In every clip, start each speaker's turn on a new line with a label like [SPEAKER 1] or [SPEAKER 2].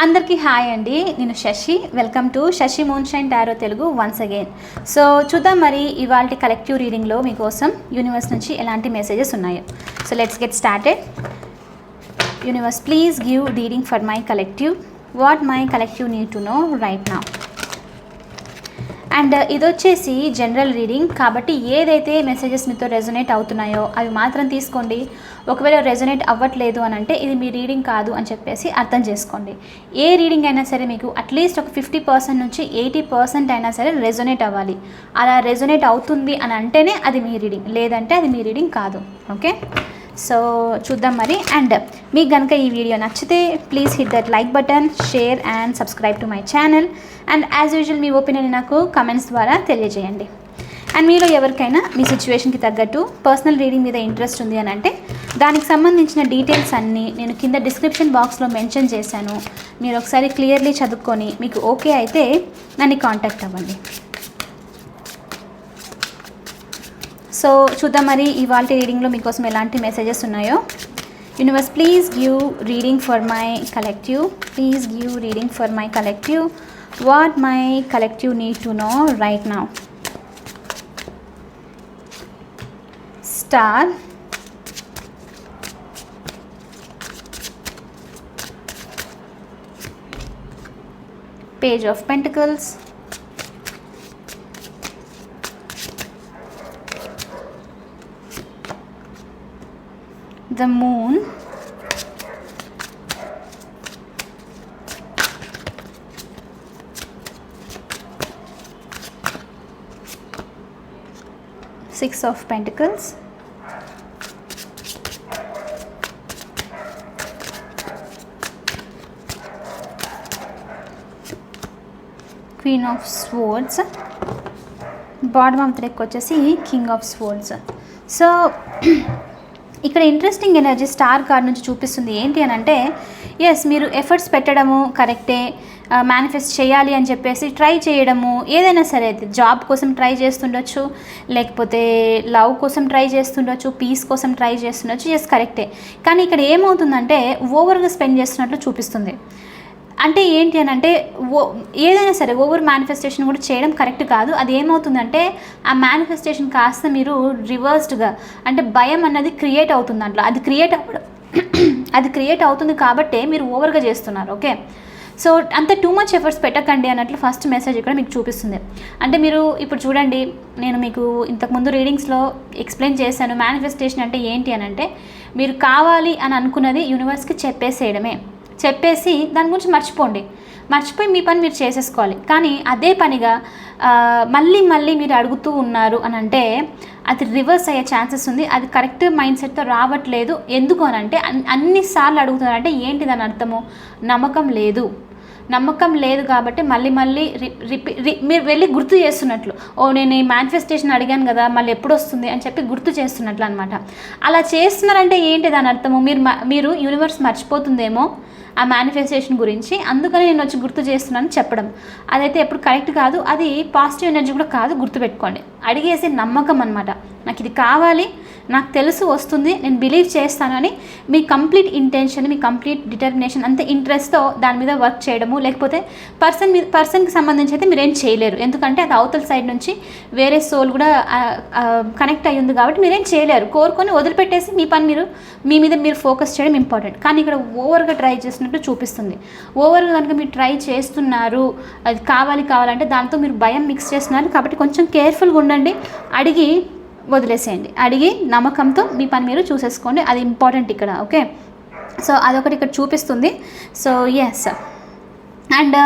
[SPEAKER 1] అందరికీ హాయ్ అండి. నేను Shashi. Welcome to Shashi moonshine tarot Telugu once again so చూద్దాం మరి ఇవాళ కలెక్టివ్ రీడింగ్లో మీకోసం యూనివర్స్ నుంచి ఎలాంటి మెసేజెస్ ఉన్నాయో. So let's get started universe please give reading for my collective what my collective need to know right నా and ఇది వచ్చేసి జనరల్ రీడింగ్ కాబట్టి ఏదైతే మెసేజెస్ మీతో రెజొనేట్ అవుతున్నాయో అవి మాత్రం తీసుకోండి. ఒకవేళ రెజొనేట్ అవ్వట్లేదు అని అంటే ఇది మీ రీడింగ్ కాదు అని చెప్పేసి అర్థం చేసుకోండి. ఏ రీడింగ్ అయినా సరే మీకు అట్లీస్ట్ ఒక ఫిఫ్టీ పర్సెంట్ నుంచి ఎయిటీ పర్సెంట్ అయినా సరే రెజొనేట్ అవ్వాలి. అలా రెజొనేట్ అవుతుంది అని అంటేనే అది మీ రీడింగ్ లేదంటే అది మీ రీడింగ్ కాదు. ఓకే? సో చూద్దాం మరి. అండ్ మీకు కనుక ఈ వీడియో నచ్చితే please hit that like button share and subscribe to my channel and as usual me opinion నాకు కమెంట్స్ ద్వారా తెలియజేయండి. అండ్ మీలో ఎవరికైనా మీ సిచ్యువేషన్కి తగ్గట్టు పర్సనల్ రీడింగ్ మీద ఇంట్రెస్ట్ ఉంది అని అంటే దానికి సంబంధించిన డీటెయిల్స్ అన్నీ నేను కింద డిస్క్రిప్షన్ బాక్స్లో మెన్షన్ చేశాను. మీరు ఒకసారి క్లియర్లీ చదువుకొని మీకు ఓకే అయితే నన్ను కాంటాక్ట్ అవ్వండి. సో చూద్దాం మరి ఇవాళ రీడింగ్లో మీకోసం ఎలాంటి మెసేజెస్ ఉన్నాయో. Universe please give reading for my collective please give reading for my collective what my collective need to know right now star page of pentacles. The moon. Six of pentacles. Queen of swords bottom of the deck వచ్చేసి king of swords so ఇక్కడ interesting energy star card నుంచి చూపిస్తుంది. ఏంటి అని అంటే yes మీరు efforts పెట్టడము కరెక్టే మేనిఫెస్ట్ చేయాలి అని చెప్పేసి ట్రై చేయడము ఏదైనా సరే అయితే జాబ్ కోసం ట్రై చేస్తుండొచ్చు లేకపోతే లవ్ కోసం ట్రై చేస్తుండొచ్చు పీస్ కోసం ట్రై చేస్తుండొచ్చు ఎస్ కరెక్టే కానీ ఇక్కడ ఏమవుతుందంటే ఓవర్గా స్పెండ్ చేస్తున్నట్లు చూపిస్తుంది. అంటే ఏంటి అని అంటే ఓ ఏదైనా సరే ఓవర్ మేనిఫెస్టేషన్ కూడా చేయడం కరెక్ట్ కాదు. అది ఏమవుతుందంటే ఆ మేనిఫెస్టేషన్ కాస్త మీరు రివర్స్డ్గా అంటే భయం అన్నది క్రియేట్ అవుతుంది దాంట్లో. అది క్రియేట్ అవ్వడం అది క్రియేట్ అవుతుంది కాబట్టే మీరు ఓవర్గా చేస్తున్నారు ఓకే? సో అంత టూ మచ్ ఎఫర్ట్స్ పెట్టకండి అన్నట్లు ఫస్ట్ మెసేజ్ ఇక్కడ మీకు చూపిస్తుంది. అంటే మీరు ఇప్పుడు చూడండి నేను మీకు ఇంతకుముందు రీడింగ్స్లో ఎక్స్ప్లెయిన్ చేశాను. మేనిఫెస్టేషన్ అంటే ఏంటి అని అంటే మీరు కావాలి అని అనుకున్నది యూనివర్స్కి చెప్పేసేయడమే. చెప్పేసి దాని గురించి మర్చిపోండి. మర్చిపోయి మీ పని మీరు చేసేసుకోవాలి. కానీ అదే పనిగా మళ్ళీ మళ్ళీ మీరు అడుగుతూ ఉన్నారు అని అంటే అది రివర్స్ అయ్యే ఛాన్సెస్ ఉంది. అది కరెక్ట్ మైండ్ సెట్తో రావట్లేదు. ఎందుకు అని అంటే అన్నిసార్లు అడుగుతున్నారంటే ఏంటి దాని అర్థము? నమ్మకం లేదు. నమ్మకం లేదు కాబట్టి మళ్ళీ మళ్ళీ రిపీ మీరు వెళ్ళి గుర్తు చేస్తున్నట్లు. ఓ నేను ఈ మేనిఫెస్టేషన్ అడిగాను కదా మళ్ళీ ఎప్పుడు వస్తుంది అని చెప్పి గుర్తు చేస్తున్నట్లు అనమాట అలా చేస్తున్నారంటే ఏంటి దాని అర్థము? మీరు మీరు యూనివర్స్ మర్చిపోతుందేమో? ఆ మేనిఫెస్టేషన్ గురించి. అందుకని నేను వచ్చి గుర్తు చేస్తున్నాను చెప్పడం. అదైతే ఎప్పుడు కరెక్ట్ కాదు. అది పాజిటివ్ ఎనర్జీ కూడా కాదు గుర్తుపెట్టుకోండి. అడిగేసే నమ్మకం అనమాట నాకు ఇది కావాలి. నాకు తెలుసు వస్తుంది నేను బిలీవ్ చేస్తానని మీ కంప్లీట్ ఇంటెన్షన్ మీ కంప్లీట్ డిటర్మినేషన్ అంత ఇంట్రెస్ట్తో దాని మీద వర్క్ చేయడము లేకపోతే పర్సన్ మీద పర్సన్కి సంబంధించి అయితే మీరేం చేయలేరు. ఎందుకంటే అది అవతల సైడ్ నుంచి వేరే సోల్ కూడా కనెక్ట్ అయ్యి ఉంది కాబట్టి మీరేం చేయలేరు. కోరుకొని వదిలిపెట్టేసి మీ పని మీరు మీ మీద మీరు ఫోకస్ చేయడం ఇంపార్టెంట్ కానీ ఇక్కడ ఓవర్గా ట్రై చేసినట్టు చూపిస్తుంది. ఓవర్గా కనుక మీరు ట్రై చేస్తున్నారు అది కావాలి కావాలంటే దాంతో మీరు భయం మిక్స్ చేస్తున్నారు కాబట్టి కొంచెం కేర్ఫుల్గా ఉండండి. అడిగి వదిలేసేయండి. అడిగి నమ్మకంతో మీ పని మీరు చూసేసుకోండి. అది ఇంపార్టెంట్ ఇక్కడ ఓకే? సో అదొకటి ఇక్కడ చూపిస్తుంది. సో ఎస్ అండ్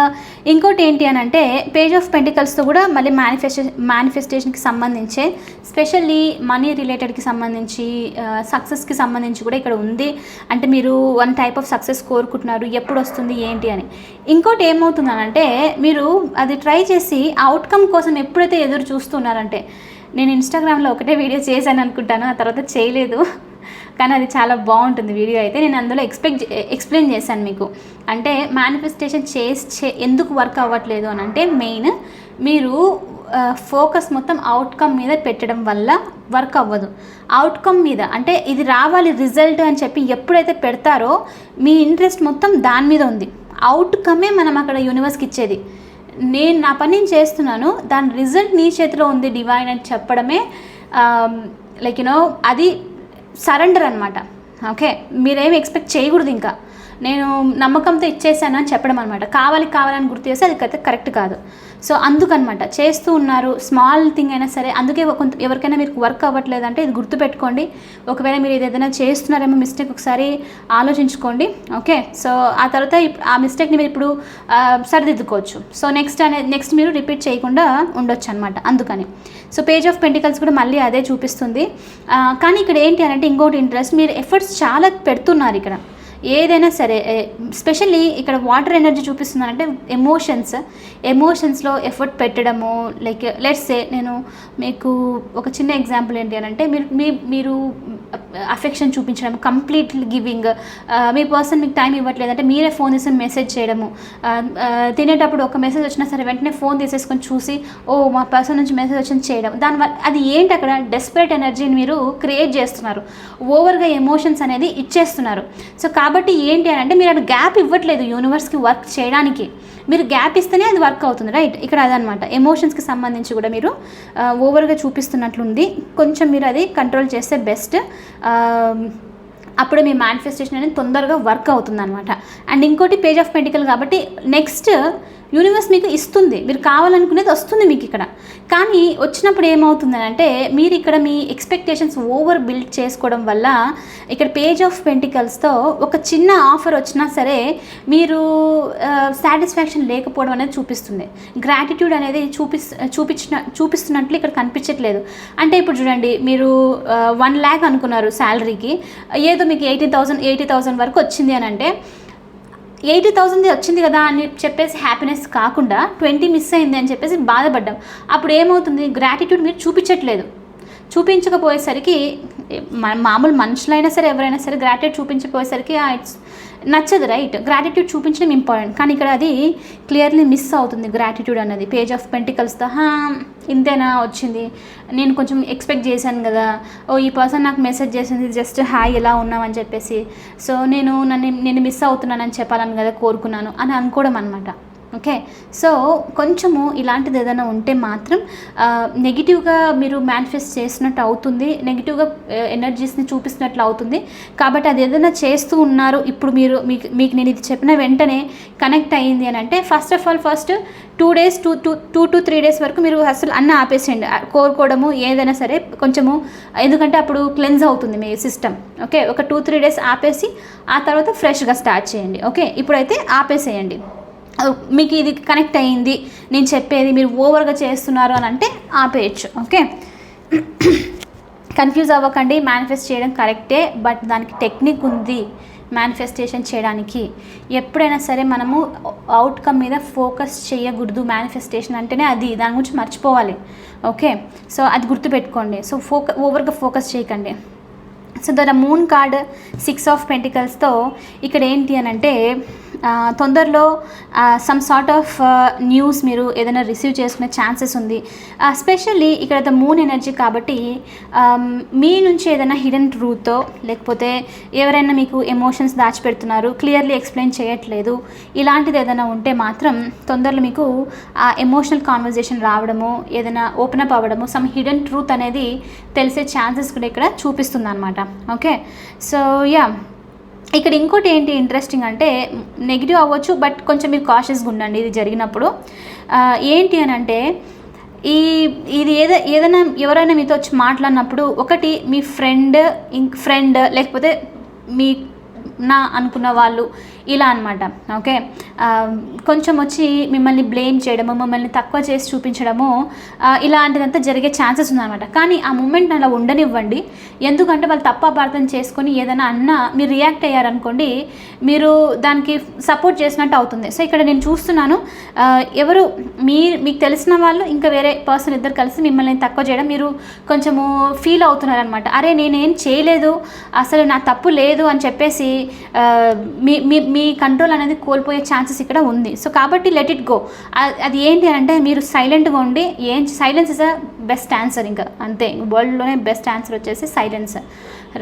[SPEAKER 1] ఇంకోటి ఏంటి అని అంటే పేజ్ ఆఫ్ పెంటికల్స్తో కూడా మళ్ళీ మేనిఫెస్టే మేనిఫెస్టేషన్కి సంబంధించే స్పెషల్లీ మనీ రిలేటెడ్కి సంబంధించి సక్సెస్కి సంబంధించి కూడా ఇక్కడ ఉంది. అంటే మీరు వన్ టైప్ ఆఫ్ సక్సెస్ కోరుకుంటున్నారు. ఎప్పుడు వస్తుంది ఏంటి అని. ఇంకోటి ఏమవుతుందనంటే మీరు అది ట్రై చేసి అవుట్కమ్ కోసం ఎప్పుడైతే ఎదురు చూస్తున్నారంటే నేను ఇన్స్టాగ్రామ్లో ఒకటే వీడియో చేశాను అనుకుంటాను ఆ తర్వాత చేయలేదు. కానీ అది చాలా బాగుంటుంది వీడియో అయితే. నేను అందులో ఎక్స్పెక్ట్ ఎక్స్ప్లెయిన్ చేశాను మీకు. అంటే మేనిఫెస్టేషన్ చేసి ఎందుకు వర్క్ అవ్వట్లేదు అని అంటే మెయిన్ మీరు ఫోకస్ మొత్తం అవుట్కమ్ మీద పెట్టడం వల్ల వర్క్ అవ్వదు. అవుట్కమ్ మీద అంటే ఇది రావాలి రిజల్ట్ అని చెప్పి ఎప్పుడైతే పెడతారో మీ ఇంట్రెస్ట్ మొత్తం దాని మీద ఉంది. అవుట్కమే మనం అక్కడ యూనివర్స్కి ఇచ్చేది. నేను నా పని నేను చేస్తున్నాను దాని రిజల్ట్ నీ చేతిలో ఉంది డివైన్ అని చెప్పడమే um, లైక్ యునో అది సరెండర్ అనమాట ఓకే మీరేమి ఎక్స్పెక్ట్ చేయకూడదు ఇంకా. నేను నమ్మకంతో ఇచ్చేసాను అని చెప్పడం అనమాట కావాలి కావాలని గుర్తు చేస్తే అది కరెక్ట్ కరెక్ట్ కాదు. సో అందుకనమాట చేస్తూ ఉన్నారు. స్మాల్ థింగ్ అయినా సరే అందుకే కొంత ఎవరికైనా మీకు వర్క్ అవ్వట్లేదంటే ఇది గుర్తుపెట్టుకోండి. ఒకవేళ మీరు ఇది ఏదైనా చేస్తున్నారేమో మిస్టేక్ ఒకసారి ఆలోచించుకోండి. ఓకే సో ఆ తర్వాత ఆ మిస్టేక్ని మీరు ఇప్పుడు సరిదిద్దుకోవచ్చు. సో నెక్స్ట్ అనే నెక్స్ట్ మీరు రిపీట్ చేయకుండా ఉండొచ్చు అనమాట అందుకని. సో పేజ్ ఆఫ్ పెంటికల్స్ కూడా మళ్ళీ అదే చూపిస్తుంది. కానీ ఇక్కడ ఏంటి అని అంటే ఇంకోటి ఇంట్రెస్ట్ మీరు ఎఫర్ట్స్ చాలా పెడుతున్నారు ఇక్కడ. ఏదైనా సరే స్పెషల్లీ ఇక్కడ వాటర్ ఎనర్జీ చూపిస్తుందంటే ఎమోషన్స్ ఎమోషన్స్లో ఎఫర్ట్ పెట్టడము లైక్ లెట్స్ సే నేను మీకు ఒక చిన్న ఎగ్జాంపుల్ ఏంటి అని అంటే మీరు మీ మీరు అఫెక్షన్ చూపించడం కంప్లీట్ గివింగ్ మీ పర్సన్ మీకు టైం ఇవ్వట్లేదు అంటే మీరే ఫోన్ తీసుకొని మెసేజ్ చేయడము. తినేటప్పుడు ఒక మెసేజ్ వచ్చినా సరే వెంటనే ఫోన్ తీసేసుకొని చూసి ఓ మా పర్సన్ నుంచి మెసేజ్ వచ్చింది చేయడం. దానివల్ల అది ఏంటి అక్కడ? డెస్పరేట్ ఎనర్జీని మీరు క్రియేట్ చేస్తున్నారు. ఓవర్గా ఎమోషన్స్ అనేది ఇచ్చేస్తున్నారు. సో కాబట్టి కాబట్టి ఏంటి అని అంటే మీరు అక్కడ గ్యాప్ ఇవ్వట్లేదు యూనివర్స్కి వర్క్ చేయడానికి. మీరు గ్యాప్ ఇస్తేనే అది వర్క్ అవుతుంది రైట్ ఇక్కడ అదనమాట. ఎమోషన్స్కి సంబంధించి కూడా మీరు ఓవర్గా చూపిస్తున్నట్లుంది. కొంచెం మీరు అది కంట్రోల్ చేస్తే బెస్ట్ అప్పుడు మీ మేనిఫెస్టేషన్ అనేది తొందరగా వర్క్ అవుతుంది అనమాట అండ్ ఇంకోటి పేజ్ ఆఫ్ పెంటికల్ కాబట్టి నెక్స్ట్ యూనివర్స్ మీకు ఇస్తుంది. మీరు కావాలనుకునేది వస్తుంది మీకు ఇక్కడ. కానీ వచ్చినప్పుడు ఏమవుతుంది అంటే మీరు ఇక్కడ మీ ఎక్స్పెక్టేషన్స్ ఓవర్ బిల్డ్ చేసుకోవడం వల్ల ఇక్కడ పేజ్ ఆఫ్ పెంటికల్స్తో ఒక చిన్న ఆఫర్ వచ్చినా సరే మీరు సాటిస్ఫాక్షన్ లేకపోవడం అనేది చూపిస్తుంది. గ్రాటిట్యూడ్ అనేది చూపిస్ చూపించిన చూపిస్తున్నట్లు ఇక్కడ కనిపించట్లేదు. అంటే ఇప్పుడు చూడండి మీరు వన్ ల్యాక్ అనుకున్నారు శాలరీకి ఏదో మీకు ఎయిటీ థౌసండ్ ఎయిటీ థౌసండ్ వరకు వచ్చింది అని అంటే ఎయిటీ థౌసండ్ వచ్చింది కదా అని చెప్పేసి హ్యాపీనెస్ కాకుండా ట్వంటీ మిస్ అయింది అని చెప్పేసి బాధపడ్డాం. అప్పుడు ఏమవుతుంది? గ్రాటిట్యూడ్ మీరు చూపించట్లేదు. చూపించకపోయేసరికి మా- మామూలు మనుషులైనా సరే ఎవరైనా సరే గ్రాటిట్యూడ్ చూపించకపోయేసరికి ఇట్స్ నచ్చదు రైట్ గ్రాటిట్యూడ్ చూపించడం ఇంపార్టెంట్ కానీ ఇక్కడ అది క్లియర్లీ మిస్ అవుతుంది గ్రాటిట్యూడ్ అన్నది. పేజ్ ఆఫ్ పెంటికల్స్తో ఇంతేనా వచ్చింది? నేను కొంచెం ఎక్స్పెక్ట్ చేశాను కదా. ఓ ఈ పర్సన్ నాకు మెసేజ్ చేసింది జస్ట్ హాయ్ ఎలా ఉన్నామని చెప్పేసి. సో నేను నన్ను నేను మిస్ అవుతున్నానని చెప్పాలని కదా కోరుకున్నాను అని అనుకోవడం అనమాట ఓకే? సో కొంచెము ఇలాంటిది ఏదైనా ఉంటే మాత్రం నెగిటివ్గా మీరు మేనిఫెస్ట్ చేసినట్టు అవుతుంది. నెగిటివ్గా ఎనర్జీస్ని చూపిస్తున్నట్లు అవుతుంది. కాబట్టి అది ఏదైనా చేస్తూ ఉన్నారు ఇప్పుడు మీరు మీకు మీకు నేను ఇది చెప్పిన వెంటనే కనెక్ట్ అయ్యింది అని అంటే first of all first two days two two two to three days వరకు మీరు అసలు అన్న ఆపేసేయండి. కోరుకోవడము ఏదైనా సరే కొంచెము ఎందుకంటే అప్పుడు క్లెన్స్ అవుతుంది మీ సిస్టమ్. ఓకే? ఒక టూ త్రీ డేస్ ఆపేసి ఆ తర్వాత ఫ్రెష్గా స్టార్ట్ చేయండి. ఓకే? ఇప్పుడైతే ఆపేసేయండి. మీకు ఇది కనెక్ట్ అయ్యింది. నేను చెప్పేది మీరు ఓవర్గా చేస్తున్నారు అని అంటే ఆపేయచ్చు ఓకే? కన్ఫ్యూజ్ అవ్వకండి మేనిఫెస్ట్ చేయడం కరెక్టే బట్ దానికి టెక్నిక్ ఉంది మేనిఫెస్టేషన్ చేయడానికి. ఎప్పుడైనా సరే మనము అవుట్కమ్ మీద ఫోకస్ చేయకూడదు మేనిఫెస్టేషన్ అంటేనే అది దాని గురించి మర్చిపోవాలి ఓకే? సో అది గుర్తుపెట్టుకోండి. సో ఫోక ఓవర్గా ఫోకస్ చేయకండి. So the moon card six of పెంటికల్స్తో ఇక్కడ ఏంటి అని అంటే తొందరలో సమ్ సార్ట్ ఆఫ్ న్యూస్ మీరు ఏదైనా రిసీవ్ చేసుకునే ఛాన్సెస్ ఉంది. స్పెషల్లీ ఇక్కడ ద మూన్ ఎనర్జీ కాబట్టి మీ నుంచి ఏదైనా హిడెన్ ట్రూతో లేకపోతే ఎవరైనా మీకు ఎమోషన్స్ దాచిపెడుతున్నారు క్లియర్లీ ఎక్స్ప్లెయిన్ చేయట్లేదు ఇలాంటిది ఏదైనా ఉంటే మాత్రం తొందరలో మీకు ఆ ఎమోషనల్ కాన్వర్జేషన్ రావడము ఏదైనా ఓపెన్ అప్ అవ్వడము సమ్ హిడెన్ ట్రూత్ అనేది తెలిసే ఛాన్సెస్ కూడా ఇక్కడ చూపిస్తుంది అనమాట ఓకే? సో యా ఇక్కడ ఇంకోటి ఏంటి ఇంట్రెస్టింగ్ అంటే నెగిటివ్ అవ్వచ్చు బట్ కొంచెం మీరు కాషియస్గా ఉండండి ఇది జరిగినప్పుడు. ఏంటి అని అంటే ఈ ఇది ఏదో ఏదైనా ఎవరైనా మీతో వచ్చి మాట్లాడినప్పుడు ఒకటి మీ ఫ్రెండ్ ఇంక్ ఫ్రెండ్ లేకపోతే మీ నా అనుకున్న వాళ్ళు ఇలా అనమాట ఓకే? కొంచెం వచ్చి మిమ్మల్ని బ్లేమ్ చేయడము మిమ్మల్ని తక్కువ చేసి చూపించడము ఇలాంటిదంతా జరిగే ఛాన్సెస్ ఉందన్నమాట. కానీ ఆ మూమెంట్ అలా ఉండనివ్వండి. ఎందుకంటే వాళ్ళు తప్ప అపార్థం చేసుకొని ఏదైనా అన్నా మీరు రియాక్ట్ అయ్యారనుకోండి మీరు దానికి సపోర్ట్ చేసినట్టు అవుతుంది. సో ఇక్కడ నేను చూస్తున్నాను ఎవరు మీ మీకు తెలిసిన వాళ్ళు ఇంకా వేరే పర్సన్ ఇద్దరు కలిసి మిమ్మల్ని తక్కువ చేయడం మీరు కొంచెము ఫీల్ అవుతున్నారనమాట అరే నేనేం చేయలేదు అసలు నా తప్పు లేదు అని చెప్పేసి మీ మీ మీ కంట్రోల్ అనేది కోల్పోయే ఛాన్సెస్ ఇక్కడ ఉంది. సో కాబట్టి లెట్ ఇట్ గో అది ఏంటి అని అంటే మీరు సైలెంట్గా ఉండి ఏం silence is a best answer ఇంకా. అంతే. వరల్డ్లోనే బెస్ట్ ఆన్సర్ వచ్చేసి సైలెన్స్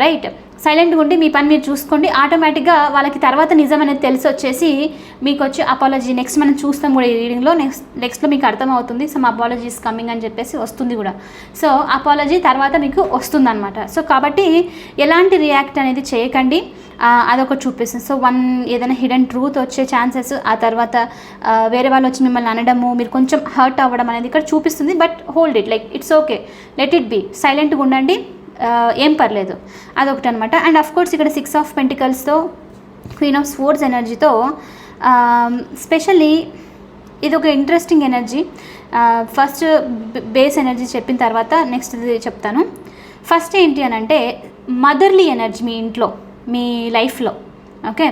[SPEAKER 1] రైట్ సైలెంట్గా ఉండి మీ పని మీరు చూసుకోండి. ఆటోమేటిక్గా వాళ్ళకి తర్వాత నిజం అనేది తెలిసి వచ్చేసి మీకు వచ్చి అపాలజీ నెక్స్ట్ మనం చూస్తాం కూడా ఈ రీడింగ్లో. నెక్స్ట్ నెక్స్ట్లో మీకు అర్థమవుతుంది. సమ్ అపాలజీస్ కమింగ్ అని చెప్పేసి వస్తుంది కూడా. సో అపాలజీ తర్వాత మీకు వస్తుందన్నమాట. సో కాబట్టి ఎలాంటి రియాక్ట్ అనేది చేయకండి. అదొక చూపిస్తుంది. సో వన్ ఏదైనా హిడెన్ ట్రూత్ వచ్చే ఛాన్సెస్ ఆ తర్వాత వేరే వాళ్ళు వచ్చి మిమ్మల్ని అనడము మీరు కొంచెం హర్ట్ అవ్వడం అనేది ఇక్కడ చూపిస్తుంది. But hold it. Like it's okay. Let it be. సైలెంట్గా ఉండండి. ఏం పర్లేదు. అదొకటి అనమాట అండ్ అఫ్ కోర్స్ ఇక్కడ సిక్స్ ఆఫ్ పెంటికల్స్తో క్వీన్ ఆఫ్ స్పోర్ట్స్ ఎనర్జీతో స్పెషల్లీ ఇది ఒక interesting energy first base energy చెప్పిన తర్వాత నెక్స్ట్ చెప్తాను. ఫస్ట్ ఏంటి అని అంటే మదర్లీ ఎనర్జీ మీ ఇంట్లో మీ లైఫ్లో ఓకే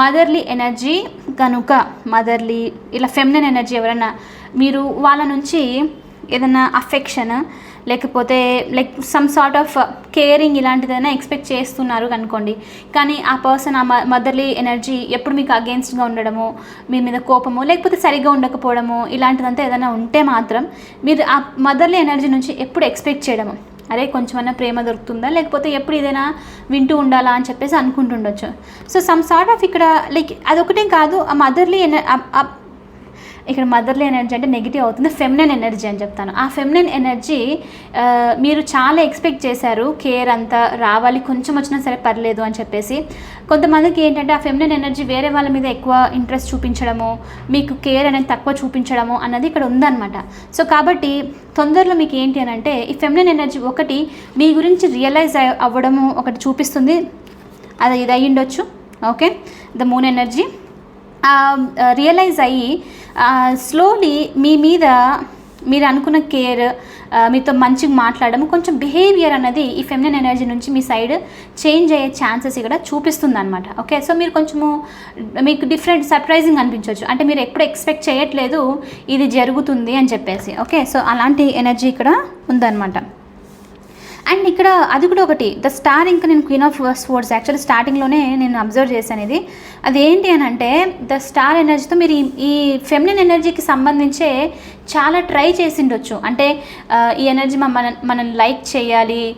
[SPEAKER 1] మదర్లీ ఎనర్జీ కనుక మదర్లీ ఇలా ఫెమినన్ ఎనర్జీ ఎవరైనా మీరు వాళ్ళ నుంచి ఏదైనా అఫెక్షన్ లేకపోతే like some sort of caring ఇలాంటిదైనా expect చేస్తున్నారు అనుకోండి. కానీ ఆ పర్సన్ ఆ మదర్లీ ఎనర్జీ ఎప్పుడు మీకు అగేన్స్ట్గా ఉండడము మీ మీద కోపము లేకపోతే సరిగ్గా ఉండకపోవడము ఇలాంటిదంతా ఏదైనా ఉంటే మాత్రం మీరు ఆ మదర్లీ ఎనర్జీ నుంచి ఎప్పుడు ఎక్స్పెక్ట్ చేయడము. అరే కొంచెమన్నా ప్రేమ దొరుకుతుందా? లేకపోతే ఎప్పుడు ఏదైనా వింటూ ఉండాలా అని చెప్పేసి అనుకుంటుండొచ్చు. సో సమ్ సార్ట్ ఆఫ్ ఇక్కడ లైక్ అదొకటే కాదు. ఆ మదర్లీ ఎనర్ ఇక్కడ మదర్లీ ఎనర్జీ అంటే నెగిటివ్ అవుతుంది ఫెమినన్ ఎనర్జీ అని చెప్తాను. ఆ ఫెమినన్ ఎనర్జీ మీరు చాలా ఎక్స్పెక్ట్ చేశారు కేర్ అంతా రావాలి కొంచెం వచ్చినా సరే పర్లేదు అని చెప్పేసి. కొంతమందికి ఏంటంటే ఆ ఫెమినన్ ఎనర్జీ వేరే వాళ్ళ మీద ఎక్కువ ఇంట్రెస్ట్ చూపించడము మీకు కేర్ అనేది తక్కువ చూపించడము అన్నది ఇక్కడ ఉందన్నమాట. సో కాబట్టి తొందరలో మీకు ఏంటి అని అంటే ఈ ఫెమినన్ ఎనర్జీ ఒకటి మీ గురించి రియలైజ్ అవ్వడము ఒకటి చూపిస్తుంది. అది ఇది అయ్యిండొచ్చు okay? The moon energy. Realize అయ్యి స్లోలీ మీ మీద మీరు అనుకున్న కేర్ మీతో మంచిగా మాట్లాడడం కొంచెం బిహేవియర్ అనేది ఈ ఫెమినన్ ఎనర్జీ నుంచి మీ సైడ్ చేంజ్ అయ్యే ఛాన్సెస్ ఇక్కడ చూపిస్తుంది అనమాట ఓకే సో మీరు కొంచెము మీకు డిఫరెంట్ సర్ప్రైజింగ్ అనిపించవచ్చు అంటే మీరు ఎప్పుడు ఎక్స్పెక్ట్ చేయట్లేదు ఇది జరుగుతుంది అని చెప్పేసి. ఓకే సో అలాంటి ఎనర్జీ ఇక్కడ ఉందన్నమాట. అండ్ ఇక్కడ అది కూడా ఒకటి. ద స్టార్ ఇంకా నేను క్వీన్ ఆఫ్ స్పోర్ట్స్ యాక్చువల్లీ స్టార్టింగ్లోనే నేను అబ్జర్వ్ చేశాను ఇది. అది ఏంటి అని అంటే ద స్టార్ ఎనర్జీతో మీరు ఈ- ఫెమినిన్ ఎనర్జీకి సంబంధించే చాలా ట్రై చేసిండొచ్చు. అంటే ఈ ఎనర్జీ మన మనం లైక్ చేయాలి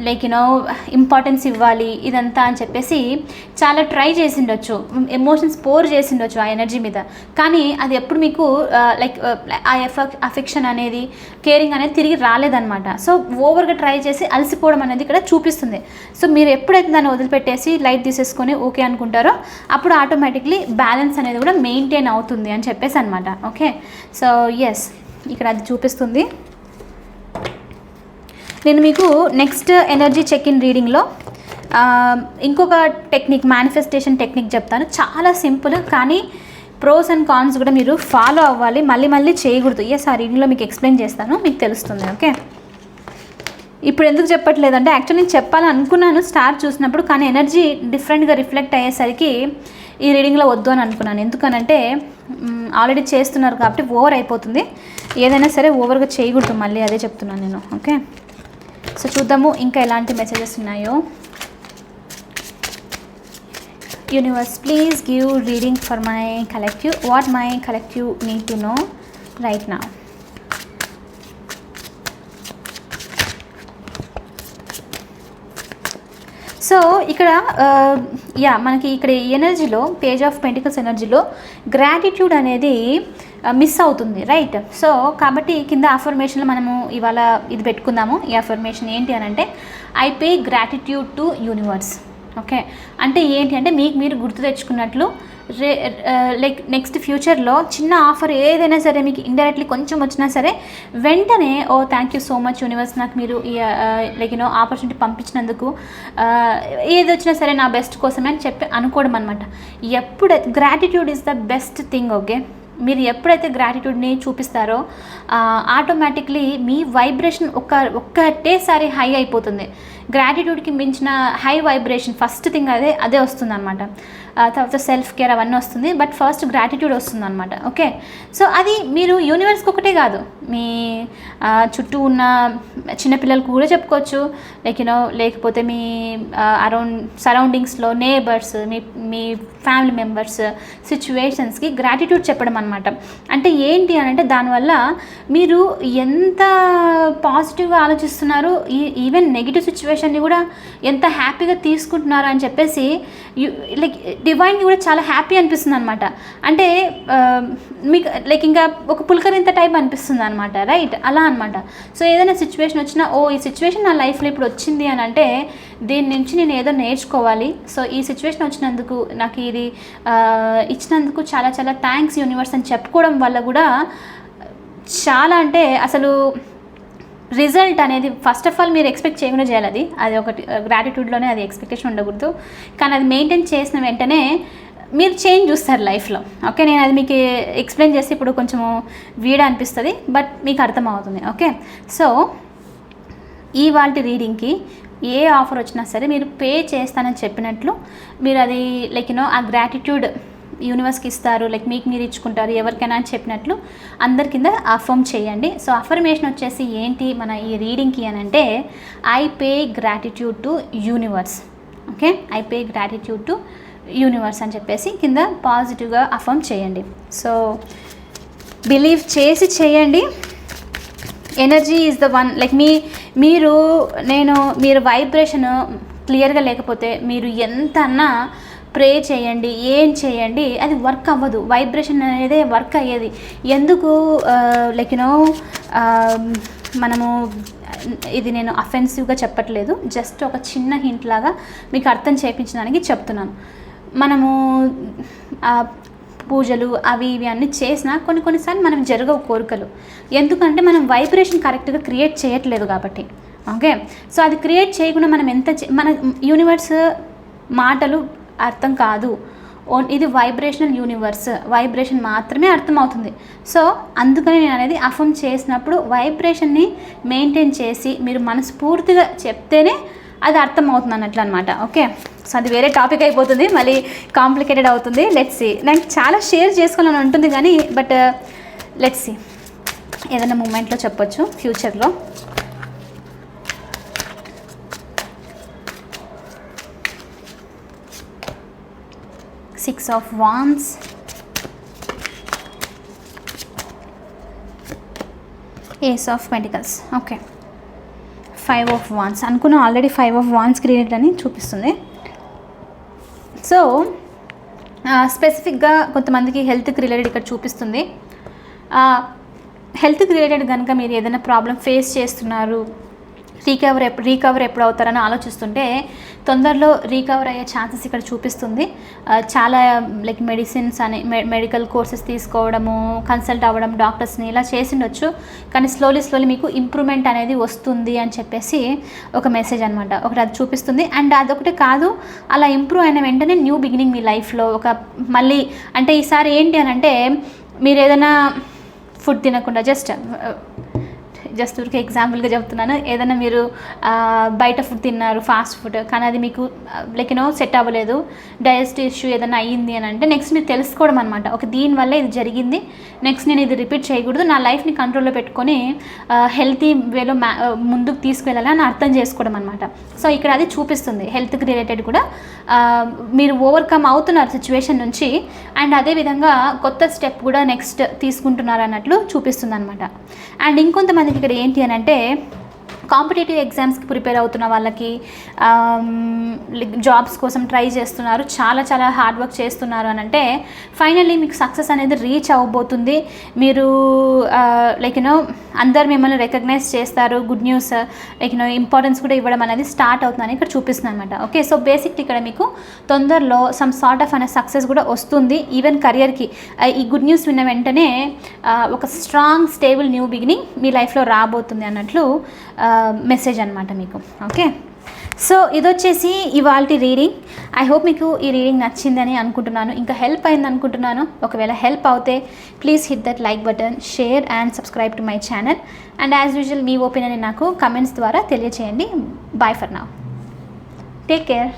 [SPEAKER 1] లైక్ యూనో ఇంపార్టెన్స్ ఇవ్వాలి ఇదంతా అని చెప్పేసి చాలా ట్రై చేసిండొచ్చు. ఎమోషన్స్ పోర్ చేసిండొచ్చు ఆ ఎనర్జీ మీద. కానీ అది ఎప్పుడు మీకు లైక్ ఆ ఎఫెక్ అఫెక్షన్ అనేది కేరింగ్ అనేది తిరిగి రాలేదన్నమాట. సో ఓవర్గా ట్రై చేసి అలసిపోవడం అనేది ఇక్కడ చూపిస్తుంది. సో మీరు ఎప్పుడైతే దాన్ని వదిలిపెట్టేసి లైట్ తీసేసుకొని ఓకే అనుకుంటారో అప్పుడు ఆటోమేటిక్లీ బ్యాలెన్స్ అనేది కూడా మెయింటైన్ అవుతుంది అని చెప్పేసి అనమాట ఓకే సో ఎస్ ఇక్కడ అది చూపిస్తుంది. నేను మీకు నెక్స్ట్ ఎనర్జీ చెక్ ఇన్ రీడింగ్లో ఇంకొక టెక్నిక్ మేనిఫెస్టేషన్ టెక్నిక్ చెప్తాను. చాలా సింపుల్ కానీ ప్రోస్ అండ్ కాన్స్ కూడా మీరు ఫాలో అవ్వాలి. మళ్ళీ మళ్ళీ చేయకూడదు. ఎస్ ఆ రీడింగ్లో మీకు ఎక్స్ప్లెయిన్ చేస్తాను. మీకు తెలుస్తుంది. ఓకే ఇప్పుడు ఎందుకు చెప్పట్లేదంటే యాక్చువల్ నేను చెప్పాలని అనుకున్నాను స్టార్ చూసినప్పుడు కానీ ఎనర్జీ డిఫరెంట్గా రిఫ్లెక్ట్ అయ్యేసరికి ఈ రీడింగ్లో వద్దు అని అనుకున్నాను. ఎందుకనంటే ఆల్రెడీ చేస్తున్నారు కాబట్టి ఓవర్ అయిపోతుంది. ఏదైనా సరే ఓవర్గా చేయకూడదు. మళ్ళీ అదే చెప్తున్నాను నేను. ఓకే? సో చూద్దాము ఇంకా ఎలాంటి మెసేజెస్ ఉన్నాయో. Universe please give reading for my collective what my collective need to know right నా సో ఇక్కడ యా మనకి ఇక్కడ ఈ ఎనర్జీలో పేజ్ ఆఫ్ పెంటికల్స్ ఎనర్జీలో గ్రాటిట్యూడ్ అనేది మిస్ అవుతుంది రైట్? సో కాబట్టి కింద అఫర్మేషన్లో మనము ఇవాళ ఇది పెట్టుకుందాము. ఈ అఫర్మేషన్ ఏంటి అని అంటే I pay gratitude to universe okay. అంటే ఏంటి అంటే మీకు మీరు గుర్తు తెచ్చుకున్నట్లు రే లైక్ నెక్స్ట్ ఫ్యూచర్లో చిన్న ఆఫర్ ఏదైనా సరే మీకు ఇండైరెక్ట్లీ కొంచెం వచ్చినా సరే వెంటనే ఓ thank you so much universe నాకు మీరు ఈ లైక్ యూనో ఆపర్చునిటీ పంపించినందుకు ఏది వచ్చినా సరే నా బెస్ట్ కోసమే అని చెప్పి అనుకోవడం అనమాట ఎప్పుడు gratitude is the best thing okay మీరు ఎప్పుడైతే గ్రాటిట్యూడ్ని చూపిస్తారో ఆటోమేటిక్లీ మీ వైబ్రేషన్ ఒక్క ఒక్కటేసారి హై అయిపోతుంది. గ్రాటిట్యూడ్కి మించిన హై వైబ్రేషన్ ఫస్ట్ థింగ్ అదే అదే వస్తుంది అనమాట తర్వాత సెల్ఫ్ కేర్ అవన్నీ వస్తుంది. బట్ ఫస్ట్ గ్రాటిట్యూడ్ వస్తుంది అనమాట ఓకే సో అది మీరు యూనివర్స్కి ఒకటే కాదు. మీ చుట్టూ ఉన్న చిన్నపిల్లలకు కూడా చెప్పుకోవచ్చు. లైక్ యూనో లేకపోతే మీ అరౌండ్ సరౌండింగ్స్లో నేబర్స్ మీ మీ ఫ్యామిలీ మెంబర్స్ సిచ్యువేషన్స్కి గ్రాటిట్యూడ్ చెప్పడం అనమాట అంటే ఏంటి అని అంటే దానివల్ల మీరు ఎంత పాజిటివ్గా ఆలోచిస్తున్నారు ఈ ఈవెన్ నెగిటివ్ సిచ్యువేషన్ని కూడా ఎంత హ్యాపీగా తీసుకుంటున్నారు అని చెప్పేసి లైక్ డివైన్ కూడా చాలా హ్యాపీ అనిపిస్తుంది అనమాట అంటే మీకు లైక్ ఇంకా ఒక పులకరింత టైప్ అనిపిస్తుంది అనమాట రైట్ అలా అనమాట సో ఏదైనా సిచ్యువేషన్ వచ్చినా ఓ ఈ సిచ్యువేషన్ నా లైఫ్లో ఇప్పుడు వచ్చింది అని అంటే దీని నుంచి నేను ఏదో నేర్చుకోవాలి. సో ఈ సిచ్యువేషన్ వచ్చినందుకు నాకు ఇది ఇచ్చినందుకు చాలా చాలా థ్యాంక్స్ యూనివర్స్ అని చెప్పుకోవడం వల్ల కూడా చాలా అంటే అసలు రిజల్ట్ అనేది ఫస్ట్ ఆఫ్ ఆల్ మీరు ఎక్స్పెక్ట్ చేయకుండా చేయాలి అది. అది ఒకటి గ్రాటిట్యూడ్లోనే అది ఎక్స్పెక్టేషన్ ఉండకూడదు. కానీ అది మెయింటైన్ చేసిన వెంటనే మీరు చేంజ్ చూస్తారు లైఫ్లో ఓకే నేను అది మీకు ఎక్స్ప్లెయిన్ చేసి ఇప్పుడు కొంచెము వీడ అనిపిస్తుంది బట్ మీకు అర్థమవుతుంది. ఓకే సో ఈ వాటి రీడింగ్కి ఏ ఆఫర్ వచ్చినా సరే మీరు పే చేస్తానని చెప్పినట్లు మీరు అది లైక్ యూనో ఆ గ్రాటిట్యూడ్ యూనివర్స్కి ఇస్తారు లైక్ మీకు మీరు ఇచ్చుకుంటారు ఎవరికైనా అని చెప్పినట్లు అందరి కింద అఫర్మ్ చేయండి. సో అఫర్మేషన్ వచ్చేసి ఏంటి? మన ఈ రీడింగ్కి అని అంటే I pay gratitude to universe okay I pay gratitude to universe అని చెప్పేసి కింద పాజిటివ్గా అఫర్మ్ చేయండి. సో బిలీవ్ చేసి చేయండి. Energy is the one like మీ మీరు నేను మీరు వైబ్రేషన్ క్లియర్గా లేకపోతే మీరు ఎంత అన్నా ప్రే చేయండి ఏం చేయండి అది వర్క్ అవ్వదు. వైబ్రేషన్ అనేది వర్క్ అయ్యేది. ఎందుకు? లైక్ యూనో మనము ఇది నేను అఫెన్సివ్గా చెప్పట్లేదు. జస్ట్ ఒక చిన్న హింట్ లాగా మీకు అర్థం చేయించడానికి చెప్తున్నాను. మనము పూజలు అవి ఇవి అన్నీ చేసినా కొన్ని కొన్నిసార్లు మనం జరగవు కోరికలు. ఎందుకంటే మనం వైబ్రేషన్ కరెక్ట్గా క్రియేట్ చేయట్లేదు కాబట్టి. ఓకే సో అది క్రియేట్ చేయకుండా మనం ఎంత చే- మన యూనివర్స్ మాటలు అర్థం కాదు. ఓన్ ఇది వైబ్రేషనల్ యూనివర్స్ వైబ్రేషన్ మాత్రమే అర్థమవుతుంది. సో అందుకని నేను అనేది అఫమ్ చేసినప్పుడు వైబ్రేషన్ని మెయింటైన్ చేసి మీరు మనస్ఫూర్తిగా చెప్తేనే అది అర్థమవుతుంది అన్నట్లు అనమాట ఓకే? సో అది వేరే టాపిక్ అయిపోతుంది మళ్ళీ కాంప్లికేటెడ్ అవుతుంది. లెట్స్ సి నాకు చాలా షేర్ చేసుకోవాలని ఉంటుంది కానీ బట్ లెట్స్ సి ఏదైనా మూమెంట్లో చెప్పొచ్చు ఫ్యూచర్లో six of wands ace of pentacles okay five of wands అనుకున్న already five of wands create అని చూపిస్తుంది. సో స్పెసిఫిక్గా కొంతమందికి హెల్త్కి రిలేటెడ్ ఇక్కడ చూపిస్తుంది. హెల్త్కి రిలేటెడ్ కనుక మీరు ఏదైనా ప్రాబ్లం ఫేస్ చేస్తున్నారు రీకవర్ ఎప్పుడు రీకవర్ ఎప్పుడు అవుతారని ఆలోచిస్తుంటే తొందరలో రీకవర్ అయ్యే ఛాన్సెస్ ఇక్కడ చూపిస్తుంది. చాలా లైక్ మెడిసిన్స్ అని మె- మెడికల్ కోర్సెస్ తీసుకోవడము కన్సల్ట్ అవ్వడం డాక్టర్స్ని ఇలా చేసిండొచ్చు. కానీ స్లోలీ స్లోలీ మీకు ఇంప్రూవ్మెంట్ అనేది వస్తుంది అని చెప్పేసి ఒక మెసేజ్ అనమాట ఒకటి అది చూపిస్తుంది. అండ్ అదొకటి కాదు అలా ఇంప్రూవ్ అయిన వెంటనే న్యూ బిగినింగ్ మీ లైఫ్లో ఒక మళ్ళీ అంటే ఈసారి ఏంటి అని అంటే మీరు ఏదైనా ఫుడ్ తినకుండా జస్ట్ జస్ట్ ఊరికే ఎగ్జాంపుల్గా చెప్తున్నాను. ఏదైనా మీరు బయట ఫుడ్ తిన్నారు ఫాస్ట్ ఫుడ్ కానీ అది మీకు లైక్ యూనో సెట్ అవ్వలేదు డైజెస్టివ్ ఇష్యూ ఏదైనా అయ్యింది అని అంటే నెక్స్ట్ మీరు తెలుసుకోవడం అనమాట ఒక దీనివల్ల ఇది జరిగింది. నెక్స్ట్ నేను ఇది రిపీట్ చేయకూడదు. నా లైఫ్ని కంట్రోల్లో పెట్టుకొని హెల్తీ వేలో మ్యా ముందుకు తీసుకువెళ్ళాలి అని అర్థం చేసుకోవడం అనమాట సో ఇక్కడ అది చూపిస్తుంది. హెల్త్కి రిలేటెడ్ కూడా. మీరు ఓవర్కమ్ అవుతున్నారు సిచ్యువేషన్ నుంచి. అండ్ అదేవిధంగా కొత్త స్టెప్ కూడా నెక్స్ట్ తీసుకుంటున్నారు అన్నట్లు చూపిస్తుంది అనమాట అండ్ ఇంకొంతమందికి ఇక్కడ ఏంటి అని అంటే కాంపిటేటివ్ ఎగ్జామ్స్కి ప్రిపేర్ అవుతున్న వాళ్ళకి జాబ్స్ కోసం ట్రై చేస్తున్నారు చాలా చాలా హార్డ్ వర్క్ చేస్తున్నారు అని అంటే ఫైనల్లీ మీకు సక్సెస్ అనేది రీచ్ అవ్వబోతుంది. మీరు లైక్ యూనో అందరు మిమ్మల్ని రికగ్నైజ్ చేస్తారు good news like you know importance కూడా ఇవ్వడం అనేది స్టార్ట్ అవుతుందని ఇక్కడ చూపిస్తుంది అనమాట ఓకే సో బేసిక్లీ ఇక్కడ మీకు తొందరలో సమ్ సార్ట్ ఆఫ్ అనే సక్సెస్ కూడా వస్తుంది ఈవెన్ కెరియర్కి ఈ గుడ్ న్యూస్ విన్న వెంటనే ఒక స్ట్రాంగ్ స్టేబుల్ న్యూ బిగినింగ్ మీ లైఫ్లో రాబోతుంది అన్నట్లు మెసేజ్ అనమాట మీకు ఓకే సో ఇది వచ్చేసి ఇవాళ రీడింగ్ ఐ హోప్ మీకు ఈ రీడింగ్ నచ్చిందని అనుకుంటున్నాను. ఇంకా హెల్ప్ అయింది అనుకుంటున్నాను. ఒకవేళ హెల్ప్ అవుతే please hit that like button share and subscribe to my channel and as usual me opinion నాకు కమెంట్స్ ద్వారా తెలియచేయండి. Bye for now take care